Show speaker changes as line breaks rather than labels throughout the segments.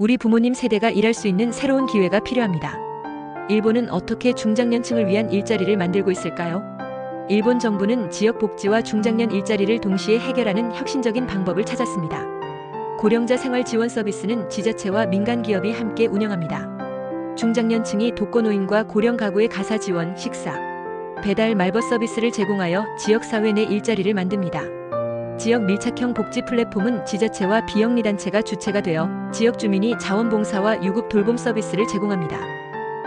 우리 부모님 세대가 일할 수 있는 새로운 기회가 필요합니다. 일본은 어떻게 중장년층을 위한 일자리를 만들고 있을까요? 일본 정부는 지역 복지와 중장년 일자리를 동시에 해결하는 혁신적인 방법을 찾았습니다. 고령자 생활 지원 서비스는 지자체와 민간 기업이 함께 운영합니다. 중장년층이 독거노인과 고령 가구의 가사 지원, 식사, 배달 말벗 서비스를 제공하여 지역 사회 내 일자리를 만듭니다. 지역 밀착형 복지 플랫폼은 지자체와 비영리 단체가 주체가 되어 지역 주민이 자원봉사와 유급 돌봄 서비스를 제공합니다.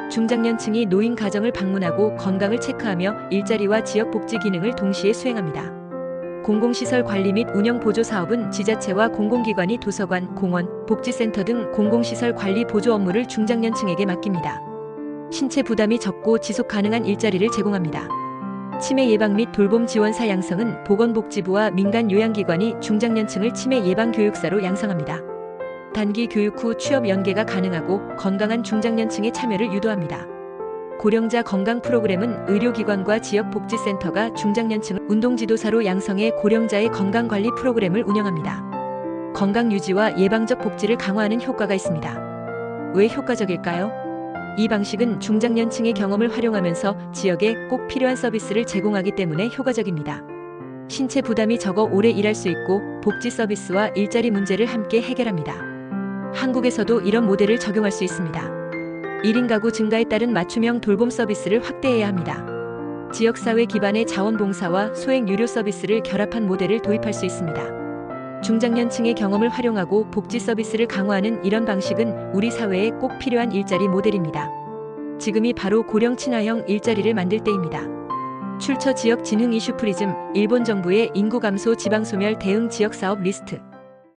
중장년층이 노인 가정을 방문하고 건강을 체크하며 일자리와 지역 복지 기능을 동시에 수행합니다. 공공시설 관리 및 운영 보조 사업은 지자체와 공공기관이 도서관, 공원, 복지센터 등 공공시설 관리 보조 업무를 중장년층에게 맡깁니다. 신체 부담이 적고 지속 가능한 일자리를 제공합니다. 치매 예방 및 돌봄 지원 사 양성은 보건복지부와 민간 요양기관이 중장년층을 치매 예방 교육사로 양성합니다. 단기 교육 후 취업 연계가 가능하고 건강한 중장년층의 참여를 유도합니다. 고령자 건강 프로그램은 의료기관과 지역복지센터가 중장년층을 운동지도사로 양성해 고령자의 건강관리 프로그램을 운영합니다. 건강 유지와 예방적 복지를 강화하는 효과가 있습니다. 왜 효과적일까요? 이 방식은 중장년층의 경험을 활용하면서 지역에 꼭 필요한 서비스를 제공하기 때문에 효과적입니다. 신체 부담이 적어 오래 일할 수 있고 복지 서비스와 일자리 문제를 함께 해결합니다. 한국에서도 이런 모델을 적용할 수 있습니다. 1인 가구 증가에 따른 맞춤형 돌봄 서비스를 확대해야 합니다. 지역사회 기반의 자원봉사와 소액 유료 서비스를 결합한 모델을 도입할 수 있습니다. 중장년층의 경험을 활용하고 복지 서비스를 강화하는 이런 방식은 우리 사회에 꼭 필요한 일자리 모델입니다. 지금이 바로 고령 친화형 일자리를 만들 때입니다. 출처 지역 진흥 이슈 프리즘 일본 정부의 인구 감소 지방 소멸 대응 지역 사업 리스트